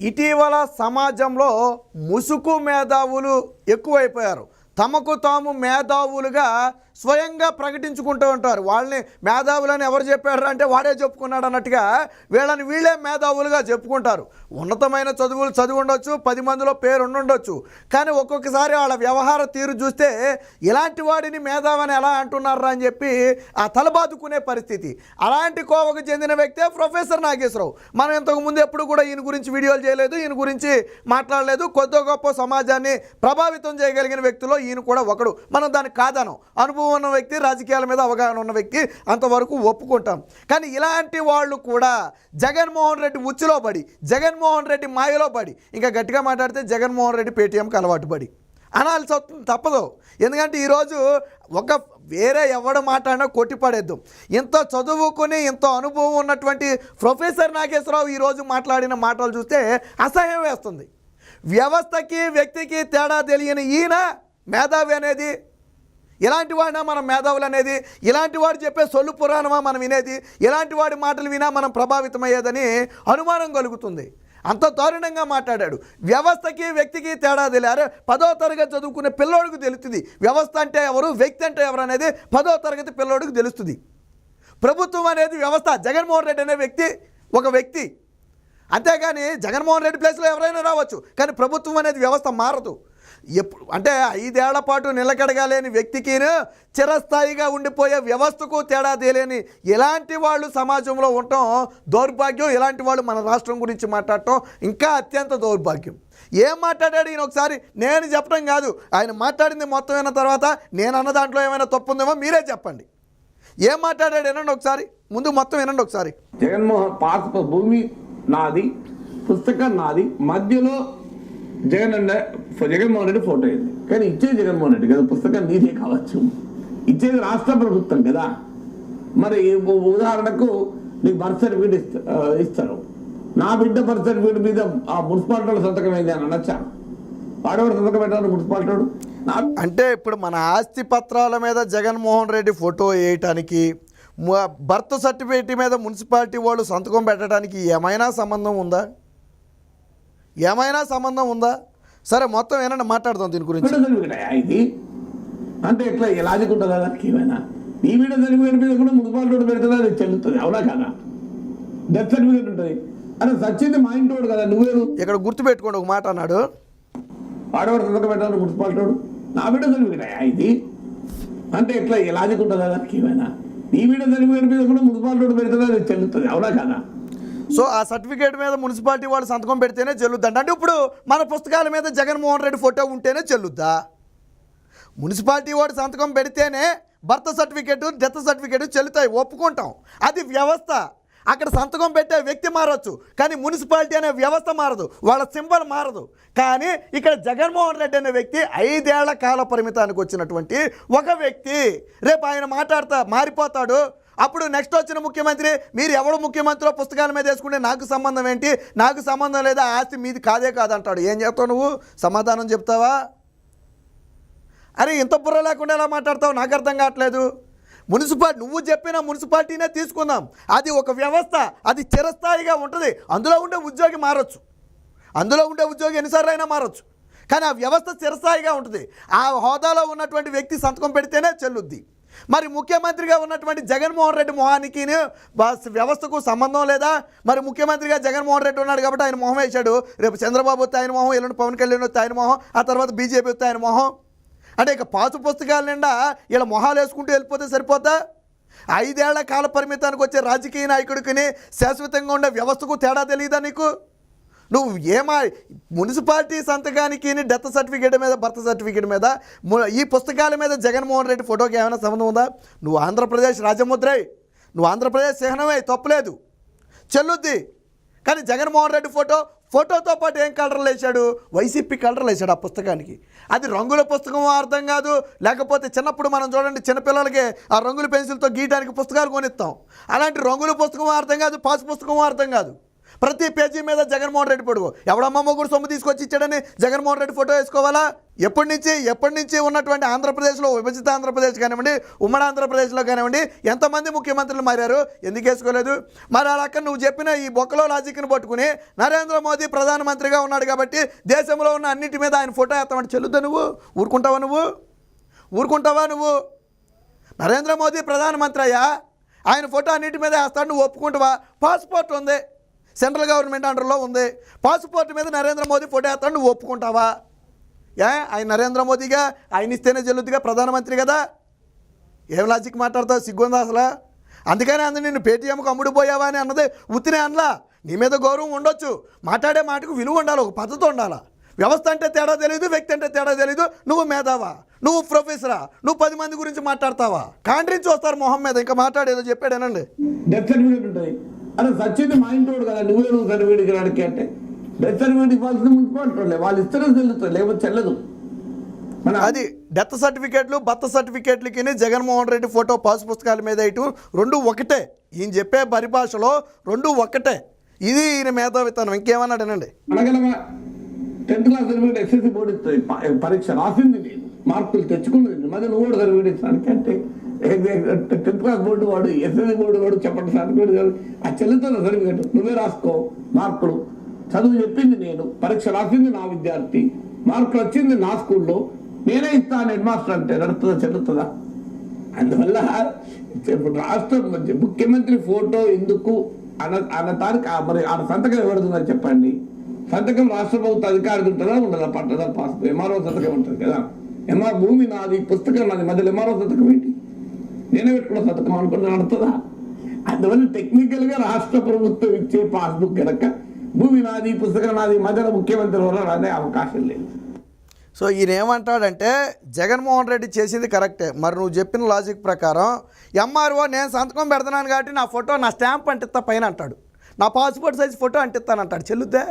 ఇటీవల సమాజంలో ముసుగు మేధావులు ఎక్కువైపోయారు. తమకు తాము మేధావులుగా స్వయంగా ప్రకటించుకుంటూ ఉంటారు. వాళ్ళని మేధావులని ఎవరు చెప్పారు అంటే వాడే చెప్పుకున్నాడు అన్నట్టుగా వీళ్ళని వీళ్ళే మేధావులుగా చెప్పుకుంటారు. ఉన్నతమైన చదువులు చదివి ఉండొచ్చు పది మందిలో పేరు ఉండుండొచ్చు కానీ ఒక్కొక్కసారి వాళ్ళ వ్యవహార తీరు చూస్తే ఇలాంటి వాడిని మేధావని ఎలా అంటున్నారా అని చెప్పి ఆ తలబాదుకునే పరిస్థితి. అలాంటి కోవకు చెందిన వ్యక్తే ప్రొఫెసర్ నాగేశ్వరరావు. మనం ఇంతకు ముందు ఎప్పుడు కూడా ఈయన గురించి వీడియోలు చేయలేదు ఈయన గురించి మాట్లాడలేదు. కొద్ది గొప్ప సమాజాన్ని ప్రభావితం చేయగలిగిన వ్యక్తిలో ఈయన కూడా ఒకడు. మనం దాన్ని కాదనం. అనుభవం ఉన్న వ్యక్తి రాజకీయాల మీద అవగాహన ఉన్న వ్యక్తి అంతవరకు ఒప్పుకుంటాం. కానీ ఇలాంటి వాళ్ళు కూడా జగన్మోహన్ రెడ్డి ఉచ్చులో పడి జగన్మోహన్ రెడ్డి మాయలో పడి ఇంకా గట్టిగా మాట్లాడితే జగన్మోహన్ రెడ్డి పేటీఎంకి అలవాటు పడి. అనాల్సి అవుతుంది తప్పదు. ఎందుకంటే ఈరోజు ఒక వేరే ఎవడ మాట్లాడినా కొట్టిపడేద్దాం ఇంత చదువుకుని ఇంత అనుభవం ఉన్నటువంటి ప్రొఫెసర్ నాగేశ్వరరావు ఈరోజు మాట్లాడిన మాటలు చూస్తే అసహ్యం వేస్తుంది. వ్యవస్థకి వ్యక్తికి తేడా తెలియని ఈయన మేధావి అనేది ఇలాంటి వాడినా మనం మేధావులు అనేది ఇలాంటి వాడు చెప్పే సొల్లు పురాణమా మనం వినేది ఇలాంటి వాడి మాటలు వినా మనం ప్రభావితమయ్యేదని అనుమానం కలుగుతుంది. అంత దారుణంగా మాట్లాడాడు. వ్యవస్థకి వ్యక్తికి తేడా తెలియ పదో తరగతి చదువుకునే పిల్లోడికి తెలుస్తుంది. వ్యవస్థ అంటే ఎవరు? వ్యక్తి అంటే ఎవరు అనేది పదో తరగతి పిల్లోడికి తెలుస్తుంది. ప్రభుత్వం అనేది వ్యవస్థ. జగన్మోహన్ రెడ్డి అనే వ్యక్తి ఒక వ్యక్తి. అంతేగాని జగన్మోహన్ రెడ్డి ప్లేస్లో ఎవరైనా రావచ్చు. కానీ ప్రభుత్వం అనేది వ్యవస్థ మారదు. ఎప్పుడు అంటే ఐదేళ్ళ పాటు నిలకడగాలేని వ్యక్తికి చిరస్థాయిగా ఉండిపోయే వ్యవస్థకు తేడా తెలియని ఎలాంటి వాళ్ళు సమాజంలో ఉండటం దౌర్భాగ్యం ఇలాంటి వాళ్ళు మన రాష్ట్రం గురించి మాట్లాడటం ఇంకా అత్యంత దౌర్భాగ్యం. ఏం మాట్లాడాడు ఈయన ఒకసారి? నేను చెప్పడం కాదు. ఆయన మాట్లాడింది మొత్తం అయిన తర్వాత నేను అన్న దాంట్లో ఏమైనా తప్పు ఉందేమో మీరే చెప్పండి. ఏం మాట్లాడాడు వినండి ఒకసారి. ముందు మొత్తం వినండి ఒకసారి. జగన్మోహన్ పాత భూమి నాది పుస్తకం నాది మధ్యలో జగన్ అన్న జగన్మోహన్ రెడ్డి ఫోటో అయింది. కానీ ఇచ్చేది జగన్మోహన్ రెడ్డి కదా పుస్తకం నీదే కావచ్చు. ఇచ్చేది రాష్ట్ర ప్రభుత్వం కదా. మరి ఉదాహరణకు నీకు బర్త్ సర్టిఫికేట్ ఇస్త- ఇస్తారు. నా బిడ్డ బర్త్ సర్టిఫికేట్ మీద ఆ మున్సిపాలిటీ వాళ్ళ సంతకం అయింది అని అనొచ్చా? వాడేవాడు సంతకం పెట్టాలి మున్సిపాలిటీ అంటే ఇప్పుడు మన ఆస్తి పత్రాల మీద జగన్మోహన్ రెడ్డి ఫోటో వేయటానికి బర్త్ సర్టిఫికేట్ మీద మున్సిపాలిటీ వాళ్ళు సంతకం పెట్టడానికి ఏమైనా సంబంధం ఉందా? ఏమైనా సంబంధం ఉందా? సరే మొత్తం ఏమన్నా మాట్లాడదాం దీని గురించి. ఇది? అంటే ఎట్లా? లాజిక్ ఉంటుందా దానికి ఏమైనా? నీ బిడ్డ సర్టిఫికేట్ మీద కూడా మున్సిపాలిటీ వాడు పెడితే అది చెల్లుతుంది అవునా కదా? డెత్ సర్టిఫికేట్ ఉంటుంది. అరే సచ్చింది మా ఇంటి వాడు కదా నువ్వేరు ఇక్కడ గుర్తుపెట్టుకోండి ఒక మాట అన్నాడు. వాడవాడు సంతకం పెట్టాలి మున్సిపాలిటీ వాడు నా సర్టిఫికేట్ అయ్యా ఇది? అంటే ఎట్లా? లాజిక్ ఉంటుందా దానికి ఏమైనా? నీ బిడ్డ సర్టిఫికేట్ మీద కూడా మున్సిపాలిటీ వాడు పెడితే అది చెల్లుతుంది అవునా కదా? సో ఆ సర్టిఫికేట్ మీద మున్సిపాలిటీ వాళ్ళు సంతకం పెడితేనే చెల్లుద్దంట. అంటే ఇప్పుడు మన పుస్తకాల మీద జగన్మోహన్ రెడ్డి ఫోటో ఉంటేనే చెల్లుద్దా? మున్సిపాలిటీ వాడు సంతకం పెడితేనే బర్త్ సర్టిఫికేట్ డెత్ సర్టిఫికేట్ చెల్లుతాయి. ఒప్పుకుంటాం. అది వ్యవస్థ. అక్కడ సంతకం పెట్టే వ్యక్తి మారచ్చు. కానీ మున్సిపాలిటీ అనే వ్యవస్థ మారదు. వాళ్ళ సింబల్ మారదు. కానీ ఇక్కడ జగన్మోహన్ రెడ్డి అనే వ్యక్తి ఐదేళ్ళ కాల పరిమితానికి వచ్చినటువంటి ఒక వ్యక్తి. రేపు ఆయన మాట్లాడతా మారిపోతాడు. అప్పుడు నెక్స్ట్ వచ్చిన ముఖ్యమంత్రి మీరు ఎవడు ముఖ్యమంత్రిలో పుస్తకాల మీద వేసుకుంటే నాకు సంబంధం ఏంటి? నాకు సంబంధం లేదా ఆస్తి మీది కాదే కాదంటాడు. ఏం చెప్తావు నువ్వు? సమాధానం చెప్తావా? అరే ఇంత బుర్ర లేకుండా ఎలా మాట్లాడతావు? నాకు అర్థం కావట్లేదు. మున్సిపాలిటీ నువ్వు చెప్పిన మున్సిపాలిటీనే తీసుకుందాం. అది ఒక వ్యవస్థ అది చిరస్థాయిగా ఉంటుంది. అందులో ఉండే ఉద్యోగి మారచ్చు. అందులో ఉండే ఉద్యోగి ఎన్నిసార్లు అయినా మారచ్చు. కానీ ఆ వ్యవస్థ చిరస్థాయిగా ఉంటుంది. ఆ హోదాలో ఉన్నటువంటి వ్యక్తి సంతకం పెడితేనే చెల్లుద్ది. మరి ముఖ్యమంత్రిగా ఉన్నటువంటి జగన్మోహన్ రెడ్డి మొహానికి వ్యవస్థకు సంబంధం లేదా? మరి ముఖ్యమంత్రిగా జగన్మోహన్ రెడ్డి ఉన్నాడు కాబట్టి ఆయన మొహం వేశాడు. రేపు చంద్రబాబు వస్తే ఆయన మొహం ఎల్లుండి పవన్ కళ్యాణ్ వస్తే ఆయన మొహం ఆ తర్వాత బీజేపీ వస్తే ఆయన మొహం. అంటే ఇక పాసు పుస్తకాల నిండా ఇలా మొహాలు వేసుకుంటూ వెళ్ళిపోతే సరిపోతా ఐదేళ్ళ కాల పరిమితానికి వచ్చే రాజకీయ నాయకుడికి శాశ్వతంగా ఉండే వ్యవస్థకు తేడా తెలియదా నీకు? నువ్వు ఏమా మున్సిపాలిటీ సంతకానికి డెత్ సర్టిఫికేట్ మీద బర్త్ సర్టిఫికేట్ మీద ఈ పుస్తకాల మీద జగన్మోహన్ రెడ్డి ఫోటోకి ఏమైనా సంబంధం ఉందా? నువ్వు ఆంధ్రప్రదేశ్ రాజముద్రై నువ్వు ఆంధ్రప్రదేశ్ చిహ్నమే తప్పులేదు. చెల్లుద్ది. కానీ జగన్మోహన్ రెడ్డి ఫోటో ఫోటోతో పాటు ఏం కలర్లు వేశాడు వైసీపీ కలర్లు వేశాడు ఆ పుస్తకానికి. అది రంగుల పుస్తకం అర్థం కాదు. లేకపోతే చిన్నప్పుడు మనం చూడండి చిన్నపిల్లలకి ఆ రంగుల పెన్సిల్తో గీయడానికి పుస్తకాలు కొనిస్తాం. అలాంటి రంగుల పుస్తకం అర్థం కాదు పాస్ పుస్తకం అర్థం కాదు. ప్రతి పేజీ మీద జగన్మోహన్ రెడ్డి పొడుగు. ఎవడమ్మ కూడా సొమ్ము తీసుకొచ్చి ఇచ్చాడని జగన్మోహన్ రెడ్డి ఫోటో వేసుకోవాలా? ఎప్పటి నుంచి ఎప్పటి నుంచి ఉన్నటువంటి ఆంధ్రప్రదేశ్లో విభజిత ఆంధ్రప్రదేశ్ కానివ్వండి ఉమ్మడి ఆంధ్రప్రదేశ్లో కానివ్వండి ఎంతమంది ముఖ్యమంత్రులు మారారు? ఎందుకు వేసుకోలేదు? మరి అలా అక్కడ నువ్వు చెప్పిన ఈ బొక్కలో లాజిక్ని పట్టుకుని నరేంద్ర మోదీ ప్రధానమంత్రిగా ఉన్నాడు కాబట్టి దేశంలో ఉన్న అన్నిటి మీద ఆయన ఫోటో వేస్తామంటే చెల్లుద్దా నువ్వు? ఊరుకుంటావా నువ్వు? ఊరుకుంటావా నువ్వు? నరేంద్ర మోదీ ప్రధానమంత్రి అయ్యా ఆయన ఫోటో అన్నిటి మీద వేస్తాడు నువ్వు ఒప్పుకుంటావా? పాస్పోర్ట్ ఉంది. సెంట్రల్ గవర్నమెంట్ అండర్లో ఉంది. పాస్పోర్ట్ మీద నరేంద్ర మోదీ ఫోటో ఎత్తాడు నువ్వు ఒప్పుకుంటావా? ఏ? ఆయన నరేంద్ర మోదీగా ఆయన ఇస్తేనే చెల్లుద్దిగా ప్రధానమంత్రి కదా. ఏం లాజిక్ మాట్లాడతావు? సిగ్గుందా అసలు? అందుకనే అందు నేను పేటీఎంకు అమ్ముడు పోయావా అని అన్నది ఉత్తినే అనలా. నీ మీద గౌరవం ఉండొచ్చు. మాట్లాడే మాటకు విలువ ఉండాలి ఒక పద్ధతి ఉండాలా. వ్యవస్థ అంటే తేడా తెలియదు వ్యక్తి అంటే తేడా తెలియదు నువ్వు మేధావా? నువ్వు ప్రొఫెసరా? నువ్వు పది మంది గురించి మాట్లాడతావా? కాండ్రించి వస్తారు మొహం మీద. ఇంకా మాట్లాడేదో చెప్పాడేనండి అరే సచ్చింది మా ఇంటోడు కదా నువ్వే నువ్వు సర్టిఫికేట్ ఇక్కడికి అంటే డెత్ సర్టిఫికేట్ ఇవ్వాల్సింది మున్సిపాలిటీ వాళ్ళు ఇస్తేనే చెల్లుతుంది లేకపోతే చెల్లదు. మన అది డెత్ సర్టిఫికేట్లు బర్త్ సర్టిఫికేట్లకి జగన్మోహన్ రెడ్డి ఫోటో పాస్ పుస్తకాల మీద ఇటు రెండు ఒకటే. ఈయన చెప్పే పరిభాషలో రెండు ఒకటే. ఇది ఈయన మేధావితనం ఇంకేమన్నాడనండి అనగలమా tenth class certificate SSC board పరీక్ష రాసింది నేను. మార్కులు తెచ్చుకున్నది మధ్య నువ్వు కూడా సర్టిఫికేట్ ఇస్తానికి అంటే టెన్త్ క్లాస్ బోర్డు వాడు ఎస్ఎస్సి బోర్డు వాడు చెప్పండి సర్టిఫికేట్ కాదు. ఆ చెల్లుతున్న సర్టిఫికేట్ నువ్వే రాసుకో మార్కులు. చదువు చెప్పింది నేను పరీక్ష రాసింది నా విద్యార్థి. మార్కులు వచ్చింది నా స్కూల్లో. నేనే ఇస్తాను హెడ్ మాస్టర్ అంటే నడుతుందా చెల్లుతుందా? అందువల్ల ఇప్పుడు రాష్ట్ర ముఖ్యమంత్రి ఫోటో ఎందుకు అన్న అన్న తారీఖు ఆ మరి ఆ సంతకం ఎవరుతుందని చెప్పండి. సంతకం రాష్ట్ర ప్రభుత్వ అధికారికి ఉంటుందా ఉండదా? పట్టదా పాస్ ఎంఆర్ఓ సంతకం ఉంటుంది కదా. ఎంఆర్ భూమి నాది పుస్తకం నాది మధ్యలో ఎంఆర్ఓ సంతకం ఏంటి? నేనే పెట్టుకున్న సంతకం అనుకుని నడుతుందా అందువల్ల టెక్నికల్గా రాష్ట్ర ప్రభుత్వం ఇచ్చే పాస్బుక్ కనుక భూమి నాది పుస్తకం నాది మధ్యలో ముఖ్యమంత్రి వల్ల అనే అవకాశం లేదు. సో ఈయన ఏమంటాడంటే జగన్మోహన్ రెడ్డి చేసింది కరెక్టే. మరి నువ్వు చెప్పిన లాజిక్ ప్రకారం ఎంఆర్ఓ నేను సంతకం పెడుతున్నాను కాబట్టి నా ఫోటో నా స్టాంప్ అంటిస్తా పైన అంటాడు. నా పాస్పోర్ట్ సైజ్ ఫోటో అంటిస్తాను అంటాడు. చెల్లుద్దే.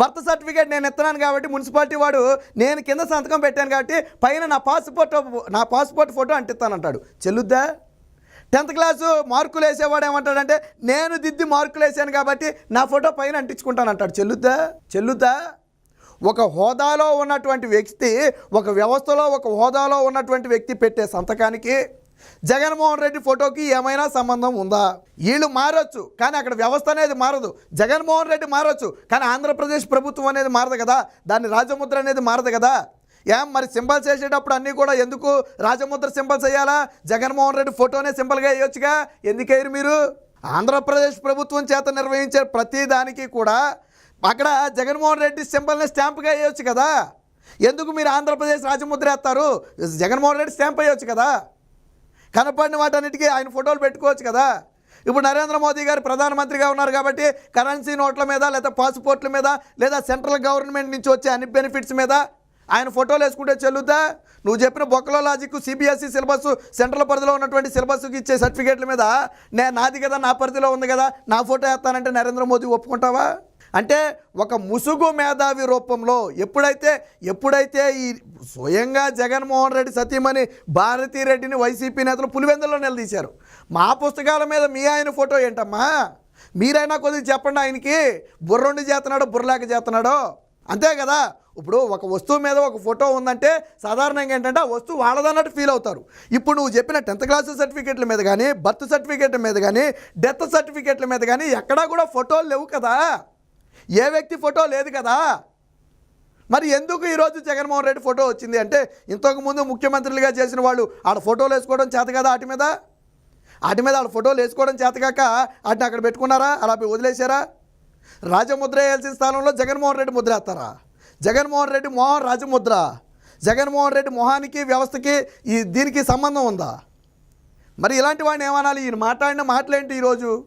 బర్త్ సర్టిఫికేట్ నేను ఎత్తున్నాను కాబట్టి మున్సిపాలిటీ వాడు నేను కింద సంతకం పెట్టాను కాబట్టి పైన నా పాస్పోర్ట్ నా పాస్పోర్ట్ ఫోటో అంటిస్తానంటాడు. చెల్లుద్దా? టెన్త్ క్లాసు మార్కులు వేసేవాడు ఏమంటాడంటే నేను దిద్ది మార్కులు వేసాను కాబట్టి నా ఫోటో పైన అంటించుకుంటానంటాడు. చెల్లుద్దా? చెల్లుద్దా? ఒక హోదాలో ఉన్నటువంటి వ్యక్తి ఒక వ్యవస్థలో ఒక హోదాలో ఉన్నటువంటి వ్యక్తి పెట్టే సంతకానికి జగన్మోహన్ రెడ్డి ఫోటోకి ఏమైనా సంబంధం ఉందా? వీళ్ళు మారొచ్చు కానీ అక్కడ వ్యవస్థ అనేది మారదు. జగన్మోహన్ రెడ్డి మారొచ్చు కానీ ఆంధ్రప్రదేశ్ ప్రభుత్వం అనేది మారదు కదా? దాని రాజముద్ర అనేది మారదు కదా? ఏం మరి సింబల్స్ వేసేటప్పుడు అన్నీ కూడా ఎందుకు రాజముద్ర సింబల్స్ వేయాలా? జగన్మోహన్ రెడ్డి ఫోటోనే సింబల్గా వేయొచ్చుగా? ఎందుకయ్యారు మీరు? ఆంధ్రప్రదేశ్ ప్రభుత్వం చేత నిర్వహించే ప్రతి దానికి కూడా అక్కడ జగన్మోహన్ రెడ్డి సింబల్ని స్టాంప్గా వేయొచ్చు కదా? ఎందుకు మీరు ఆంధ్రప్రదేశ్ రాజముద్ర వేస్తారు? జగన్మోహన్ రెడ్డి స్టాంప్ వేయొచ్చు కదా? కనపడిన వాటన్నిటికీ ఆయన ఫోటోలు పెట్టుకోవచ్చు కదా. ఇప్పుడు నరేంద్ర మోదీ గారు ప్రధానమంత్రిగా ఉన్నారు కాబట్టి కరెన్సీ నోట్ల మీద లేదా పాస్పోర్ట్ల మీద లేదా సెంట్రల్ గవర్నమెంట్ నుంచి వచ్చే అన్ని బెనిఫిట్స్ మీద ఆయన ఫోటోలు వేసుకుంటే చెల్లుద్దా? నువ్వు చెప్పిన బొక్కలో లాజిక్ సిబిఎస్ఈ సిలబస్ సెంట్రల్ పరిధిలో ఉన్నటువంటి సిలబస్కి ఇచ్చే సర్టిఫికేట్ల మీద నే నాది కదా నా పరిధిలో ఉంది కదా నా ఫోటో వేస్తానంటే నరేంద్ర మోదీ ఒప్పుకుంటావా? అంటే ఒక ముసుగు మేధావి రూపంలో ఎప్పుడైతే ఎప్పుడైతే ఈ స్వయంగా జగన్మోహన్ రెడ్డి సతీమణి భారతీరెడ్డిని వైసీపీ నేతలు పులివెందులో నిలదీశారు. మా పుస్తకాల మీద మీ ఆయన ఫోటో ఏంటమ్మా? మీరైనా కొద్దిగా చెప్పండి ఆయనకి. బుర్రండి చేస్తున్నాడో బుర్రలేక చేస్తున్నాడో? అంతే కదా? ఇప్పుడు ఒక వస్తువు మీద ఒక ఫోటో ఉందంటే సాధారణంగా ఏంటంటే ఆ వస్తువు వాళ్ళదన్నట్టు ఫీల్ అవుతారు. ఇప్పుడు నువ్వు చెప్పిన టెన్త్ క్లాస్ సర్టిఫికేట్ల మీద కానీ బర్త్ సర్టిఫికేట్ల మీద కానీ డెత్ సర్టిఫికేట్ల మీద కానీ ఎక్కడా కూడా ఫోటోలు లేవు కదా? ఏ వ్యక్తి ఫోటో లేదు కదా? మరి ఎందుకు ఈరోజు జగన్మోహన్ రెడ్డి ఫోటో వచ్చింది అంటే ఇంతకుముందు ముఖ్యమంత్రులుగా చేసిన వాళ్ళు ఆడ ఫోటోలు వేసుకోవడం చేత కదా వాటి మీద? వాటి మీద ఆడ ఫోటోలు వేసుకోవడం చేతకాక వాటిని అక్కడ పెట్టుకున్నారా? అలా వదిలేశారా? రాజముద్ర వేయాల్సిన స్థానంలో జగన్మోహన్ రెడ్డి ముద్ర వేస్తారా? జగన్మోహన్ రెడ్డి మోహన్ రాజముద్ర. జగన్మోహన్ రెడ్డి మొహానికి వ్యవస్థకి ఈ దీనికి సంబంధం ఉందా? మరి ఇలాంటి వాడిని ఏమనాలి? ఈయన మాట్లాడిన మాటలేంటి ఈరోజు?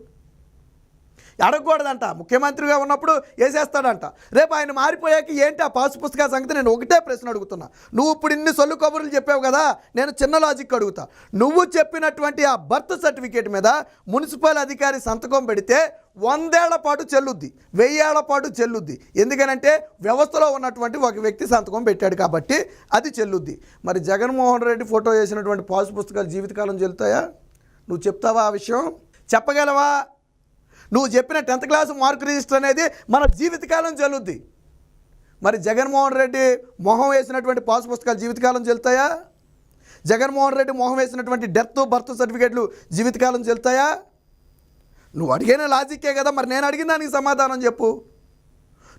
అడగకూడదంట. ముఖ్యమంత్రిగా ఉన్నప్పుడు వేసేస్తాడంట. రేపు ఆయన మారిపోయాక ఏంటి ఆ పాసు పుస్తకాల సంగతి? నేను ఒకటే ప్రశ్న అడుగుతున్నా. నువ్వు ఇప్పుడు ఇన్ని సొల్లు కబుర్లు చెప్పావు కదా నేను చిన్న లాజిక్ అడుగుతా. నువ్వు చెప్పినటువంటి ఆ బర్త్ సర్టిఫికేట్ మీద మున్సిపల్ అధికారి సంతకం పెడితే వందేళ్ళ పాటు చెల్లుద్ది. వెయ్యేళ్ళ పాటు చెల్లుద్ది. ఎందుకనంటే వ్యవస్థలో ఉన్నటువంటి ఒక వ్యక్తి సంతకం పెట్టాడు కాబట్టి అది చెల్లుద్ది. మరి జగన్మోహన్ రెడ్డి ఫోటో వేసినటువంటి పాసు పుస్తకాలు జీవితకాలం చెల్లుతాయా? నువ్వు చెప్తావా ఆ విషయం? చెప్పగలవా? నువ్వు చెప్పిన టెన్త్ క్లాస్ మార్క్ రిజిస్టర్ అనేది మన జీవితకాలం చెల్లుద్ది మరి జగన్మోహన్ రెడ్డి మొహం వేసినటువంటి పాస్ పుస్తకాలు జీవితకాలం చెల్తాయా జగన్మోహన్ రెడ్డి మొహం వేసినటువంటి డెత్ బర్త్ సర్టిఫికేట్లు జీవితకాలం చెల్తాయా నువ్వు అడిగిన లాజిక్కే కదా మరి నేను అడిగిన దానికి సమాధానం చెప్పు.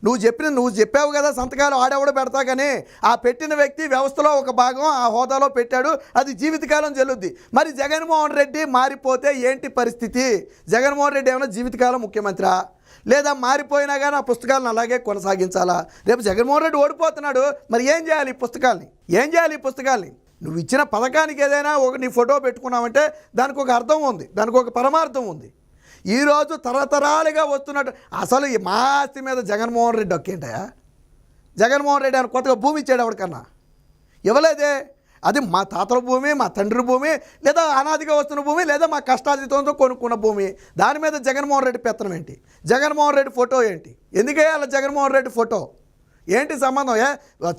నువ్వు చెప్పిన నువ్వు చెప్పావు కదా సంతకాలు ఆడెవడో పెడతా కానీ ఆ పెట్టిన వ్యక్తి వ్యవస్థలో ఒక భాగం ఆ హోదాలో పెట్టాడు అది జీవితకాలం చెల్లుద్ది మరి జగన్మోహన్ రెడ్డి మారిపోతే ఏంటి పరిస్థితి? జగన్మోహన్ రెడ్డి ఏమైనా జీవితకాలం ముఖ్యమంత్రి? లేదా మారిపోయినా కానీ ఆ పుస్తకాలను అలాగే కొనసాగించాలా? రేపు జగన్మోహన్ రెడ్డి ఓడిపోతున్నాడు మరి ఏం చేయాలి ఈ పుస్తకాల్ని? ఏం చేయాలి ఈ పుస్తకాల్ని? నువ్వు ఇచ్చిన పథకానికి ఏదైనా ఒక నీ ఫోటో పెట్టుకున్నావంటే దానికి ఒక అర్థం ఉంది దానికి ఒక పరమార్థం ఉంది. ఈరోజు తరతరాలుగా వస్తున్నట్టు అసలు ఈ మా ఆస్తి మీద జగన్మోహన్ రెడ్డి ఒక్కేంటయా జగన్మోహన్ రెడ్డి అని కొత్తగా భూమి ఇచ్చాడు ఎవరికన్నా? ఇవ్వలేదే. అది మా తాతల భూమి మా తండ్రి భూమి లేదా అనాదిగా వస్తున్న భూమి లేదా మా కష్టార్జితంతో కొనుక్కున్న భూమి. దాని మీద జగన్మోహన్ రెడ్డి పెత్తనం ఏంటి? జగన్మోహన్ రెడ్డి ఫోటో ఏంటి? ఎందుకే అలా జగన్మోహన్ రెడ్డి ఫోటో? ఏంటి సంబంధం? ఏ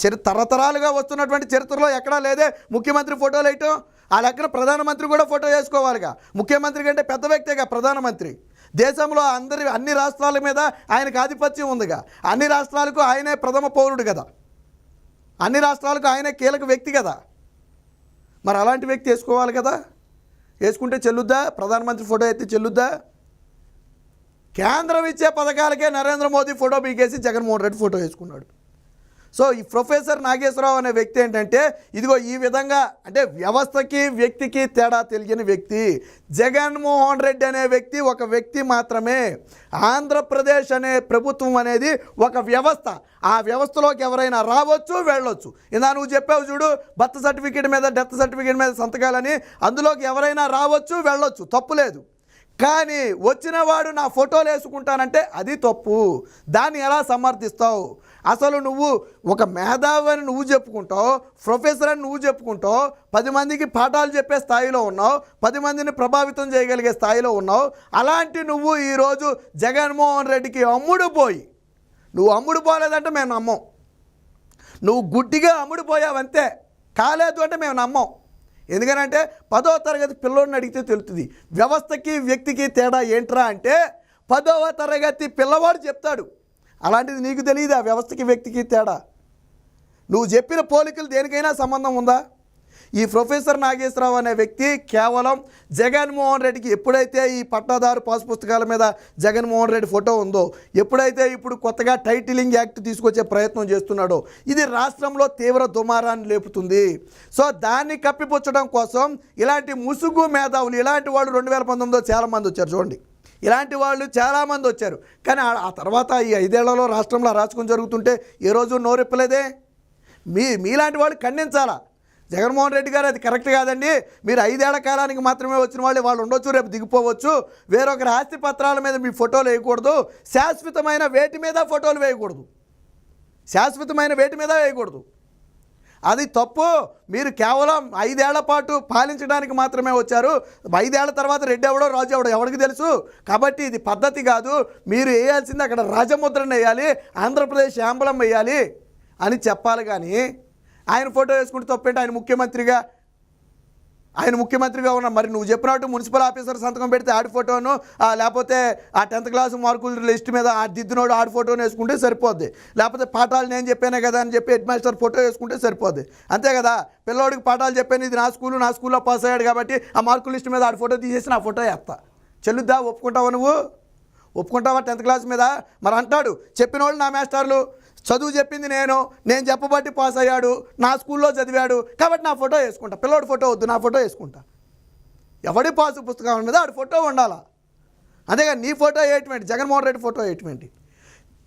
చరి తరతరాలుగా వస్తున్నటువంటి చరిత్రలో ఎక్కడా లేదే ముఖ్యమంత్రి ఫోటోలు వేయటం? ఆ లెక్కన ప్రధానమంత్రి కూడా ఫోటో వేసుకోవాలిగా. ముఖ్యమంత్రి కంటే పెద్ద వ్యక్తేగా ప్రధానమంత్రి. దేశంలో అందరి అన్ని రాష్ట్రాల మీద ఆయనకు ఆధిపత్యం ఉందిగా. అన్ని రాష్ట్రాలకు ఆయనే ప్రథమ పౌరుడు కదా. అన్ని రాష్ట్రాలకు ఆయనే కీలక వ్యక్తి కదా. మరి అలాంటి వ్యక్తి వేసుకోవాలి కదా. వేసుకుంటే చెల్లుద్దా? ప్రధానమంత్రి ఫోటో ఎత్తి చెల్లుద్దా? కేంద్రం ఇచ్చే పథకాలకే నరేంద్ర మోదీ ఫోటో పీకేసి జగన్మోహన్ రెడ్డి ఫోటో వేసుకున్నాడు. సో ఈ ప్రొఫెసర్ నాగేశ్వరరావు అనే వ్యక్తి ఏంటంటే ఇదిగో ఈ విధంగా అంటే వ్యవస్థకి వ్యక్తికి తేడా తెలియని వ్యక్తి. జగన్మోహన్ రెడ్డి అనే వ్యక్తి ఒక వ్యక్తి మాత్రమే. ఆంధ్రప్రదేశ్ అనే ప్రభుత్వం అనేది ఒక వ్యవస్థ. ఆ వ్యవస్థలోకి ఎవరైనా రావచ్చు వెళ్ళొచ్చు. ఇందా నువ్వు చెప్పావు చూడు బర్త్ సర్టిఫికేట్ మీద డెత్ సర్టిఫికేట్ మీద సంతకాలని అందులోకి ఎవరైనా రావచ్చు వెళ్ళొచ్చు. తప్పు లేదు. కానీ వచ్చిన వాడు నా ఫోటోలు వేసుకుంటానంటే అది తప్పు. దాన్ని ఎలా సమర్థిస్తావు? అసలు నువ్వు ఒక మేధావి అని నువ్వు చెప్పుకుంటావు ప్రొఫెసర్ అని నువ్వు చెప్పుకుంటావు పది మందికి పాఠాలు చెప్పే స్థాయిలో ఉన్నావు పది మందిని ప్రభావితం చేయగలిగే స్థాయిలో ఉన్నావు అలాంటి నువ్వు ఈరోజు జగన్మోహన్ రెడ్డికి అమ్ముడు పోయి నువ్వు అమ్ముడు పోలేదంటే మేము నమ్మం. నువ్వు గుడ్డిగా అమ్ముడు పోయావంతే కాలేదు అంటే మేము నమ్మం. ఎందుకనంటే పదో తరగతి పిల్లోడిని అడిగితే తెలుస్తుంది వ్యవస్థకి వ్యక్తికి తేడా ఏంట్రా అంటే పదవ తరగతి పిల్లవాడు చెప్తాడు. అలాంటిది నీకు తెలియదు? ఆ వ్యవస్థకి వ్యక్తికి తేడా? నువ్వు చెప్పిన పోలికలు దేనికైనా సంబంధం ఉందా? ఈ ప్రొఫెసర్ నాగేశ్వరరావు అనే వ్యక్తి కేవలం జగన్మోహన్ రెడ్డికి ఎప్పుడైతే ఈ పట్టాదారు పాస్ పుస్తకాల మీద జగన్మోహన్ రెడ్డి ఫోటో ఉందో ఎప్పుడైతే ఇప్పుడు కొత్తగా టైటిలింగ్ యాక్ట్ తీసుకొచ్చే ప్రయత్నం చేస్తున్నాడో ఇది రాష్ట్రంలో తీవ్ర దుమారాన్ని లేపుతుంది. సో దాన్ని కప్పిపుచ్చడం కోసం ఇలాంటి ముసుగు మేధావులు ఇలాంటి వాళ్ళు రెండు వేల పంతొమ్మిదిలో చాలామంది వచ్చారు చూడండి. ఇలాంటి వాళ్ళు చాలామంది వచ్చారు. కానీ ఆ- తర్వాత ఈ ఐదేళ్ళలో రాష్ట్రంలో రాసుకొని జరుగుతుంటే ఏ రోజు నోరెప్పలేదే మీ మీలాంటి వాళ్ళు ఖండించాలా? జగన్మోహన్ రెడ్డి గారు అది కరెక్ట్ కాదండి. మీరు ఐదేళ్ళ కాలానికి మాత్రమే వచ్చిన వాళ్ళు వాళ్ళు ఉండొచ్చు రేపు దిగిపోవచ్చు. వేరొకరి ఆస్తి పత్రాల మీద మీ ఫోటోలు వేయకూడదు. శాశ్వతమైన వేటి మీద ఫోటోలు వేయకూడదు. శాశ్వతమైన వేటి మీద వేయకూడదు. అది తప్పు. మీరు కేవలం ఐదేళ్ళ పాటు పాలించడానికి మాత్రమే వచ్చారు. ఐదేళ్ళ తర్వాత రెడ్డి ఎవడో రాజు ఎవడో ఎవరికి తెలుసు? కాబట్టి ఇది పద్ధతి కాదు. మీరు వేయాల్సింది అక్కడ రాజముద్రను వేయాలి ఆంధ్రప్రదేశ్ యాంబలం వేయాలి అని చెప్పాలి కానీ ఆయన ఫోటో వేసుకుంటే తప్పేంటి? ఆయన ముఖ్యమంత్రిగా ఆయన ముఖ్యమంత్రిగా ఉన్న మరి నువ్వు చెప్పినట్టు మున్సిపల్ ఆఫీసర్ సంతకం పెడితే ఆడి ఫోటోను లేకపోతే ఆ టెన్త్ క్లాస్ మార్కుల లిస్ట్ మీద ఆ దిద్దునోడు ఆడి ఫోటోను వేసుకుంటే సరిపోద్ది. లేకపోతే పాఠాలు నేను చెప్పానే కదా అని చెప్పి హెడ్ మాస్టర్ ఫోటో వేసుకుంటే సరిపోద్ది. అంతే కదా? పిల్లోడికి పాఠాలు చెప్పాను ఇది నా స్కూలు నా స్కూల్లో పాస్ అయ్యాడు కాబట్టి ఆ మార్కుల లిస్ట్ మీద ఆడి ఫోటో తీసేసి నా ఫోటో వేస్తా. చెల్లుద్దా ఒప్పుకుంటావా నువ్వు? ఒప్పుకుంటావా టెన్త్ క్లాస్ మీద? మరి అంటాడు చెప్పిన వాళ్ళు నా మాస్టర్లు. చదువు చెప్పింది నేను నేను చెప్పబట్టి పాస్ అయ్యాడు నా స్కూల్లో చదివాడు కాబట్టి నా ఫోటో వేసుకుంటా. పిల్లోడి ఫోటో వద్దు నా ఫోటో వేసుకుంటా. ఎవడి పాసు పుస్తకం మీద ఆడి ఫోటో ఉండాలా? అంతేగా నీ ఫోటో ఏటువంటి? జగన్మోహన్ రెడ్డి ఫోటో ఏటువంటి?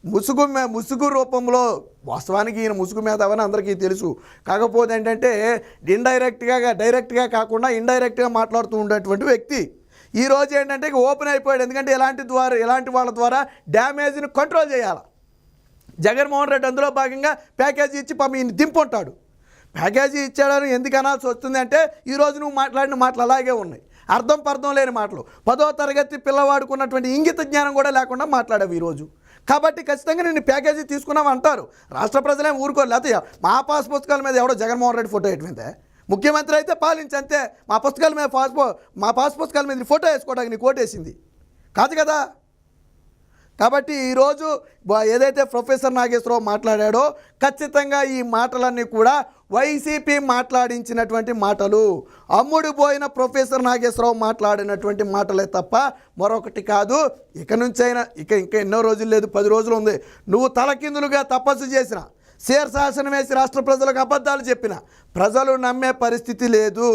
ముసుగు మే- ముసుగు రూపంలో వాస్తవానికి ఈయన ముసుగు మీద అవని అందరికీ తెలుసు. కాకపోతే ఏంటంటే ఇండైరెక్ట్గా డైరెక్ట్గా కాకుండా ఇండైరెక్ట్గా మాట్లాడుతూ ఉండేటువంటి వ్యక్తి. ఈరోజు ఏంటంటే ఓపెన్ అయిపోయాడు. ఎందుకంటే ఎలాంటి ద్వారా ఎలాంటి వాళ్ళ ద్వారా డ్యామేజ్ని కంట్రోల్ చేయాలి? జగన్మోహన్ రెడ్డి అందులో భాగంగా ప్యాకేజీ ఇచ్చి పాపం ఈయన దింపుంటాడు. ప్యాకేజీ ఇచ్చాడని ఎందుకు అనాల్సి వస్తుంది అంటే ఈరోజు నువ్వు మాట్లాడిన మాటలు అలాగే ఉన్నాయి. అర్థం పర్థం లేని మాటలు. పదో తరగతి పిల్లవాడుకున్నటువంటి ఇంగిత జ్ఞానం కూడా లేకుండా మాట్లాడావు ఈరోజు కాబట్టి ఖచ్చితంగా నేను ప్యాకేజీ తీసుకున్నావు అంటారు. రాష్ట్ర ప్రజలేం ఊరుకోరు. లేకపోతే మా పాస్ పుస్తకాల మీద ఎవడో జగన్మోహన్ రెడ్డి ఫోటో ఎటువంటే ముఖ్యమంత్రి అయితే పాలించంతే మా పుస్తకాల మీద పాస్ మా పాస్ పుస్తకాల మీద ఫోటో వేసుకోవడానికి నీ కోటేసింది కాదు కదా? కాబట్టి ఈరోజు ఏదైతే ప్రొఫెసర్ నాగేశ్వరరావు మాట్లాడాడో ఖచ్చితంగా ఈ మాటలన్నీ కూడా వైసీపీ మాట్లాడించినటువంటి మాటలు. అమ్ముడు పోయిన ప్రొఫెసర్ నాగేశ్వరరావు మాట్లాడినటువంటి మాటలే తప్ప మరొకటి కాదు. ఇక నుంచైనా ఇక ఇంకా ఎన్నో రోజులు లేదు పది రోజులు ఉంది. నువ్వు తలకిందులుగా తపస్సు చేసిన శాసనం వేసి రాష్ట్ర ప్రజలకు అబద్ధాలు చెప్పిన ప్రజలు నమ్మే పరిస్థితి లేదు.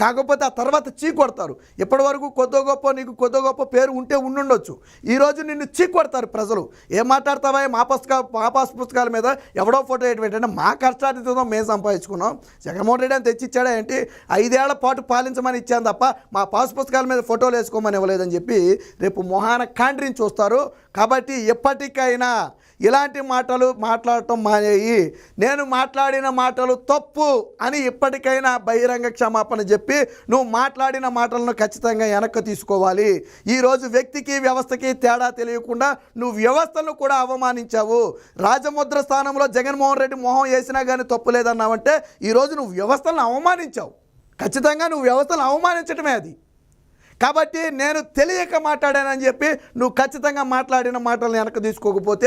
కాకపోతే ఆ తర్వాత చీకొడతారు ఇప్పటి వరకు కొద్ది గొప్ప నీకు కొద్ది గొప్ప పేరు ఉంటే ఉండుండొచ్చు. ఈరోజు నిన్ను చీకొడతారు ప్రజలు. ఏం మాట్లాడతావా? మా పుస్తక మా పాస్ పుస్తకాల మీద ఎవడో ఫోటో ఏంటంటే మా కష్టాధితంలో మేము సంపాదించుకున్నాం. జగన్మోహన్ రెడ్డి అని తెచ్చిచ్చాడా ఏంటి? ఐదేళ్ళ పాటు పాలించమని ఇచ్చాను తప్ప మా పాస్ పుస్తకాల మీద ఫోటోలు వేసుకోమని ఇవ్వలేదని చెప్పి రేపు మొహాన కాండ్రిని చూస్తారు. కాబట్టి ఎప్పటికైనా ఇలాంటి మాటలు మాట్లాడటం మానేయి. నేను మాట్లాడిన మాటలు తప్పు అని ఇప్పటికైనా బహిరంగ క్షమాపణ చెప్పి నువ్వు మాట్లాడిన మాటలను ఖచ్చితంగా వెనక్కి తీసుకోవాలి. ఈరోజు వ్యక్తికి వ్యవస్థకి తేడా తెలియకుండా నువ్వు వ్యవస్థను కూడా అవమానించావు. రాజముద్ర స్థానంలో జగన్మోహన్ రెడ్డి మొహం వేసినా కానీ తప్పు లేదన్నావంటే ఈరోజు నువ్వు వ్యవస్థలను అవమానించావు. ఖచ్చితంగా నువ్వు వ్యవస్థను అవమానించడమే అది. కాబట్టి నేను తెలియక మాట్లాడానని చెప్పి నువ్వు ఖచ్చితంగా మాట్లాడిన మాటలను వెనక తీసుకోకపోతే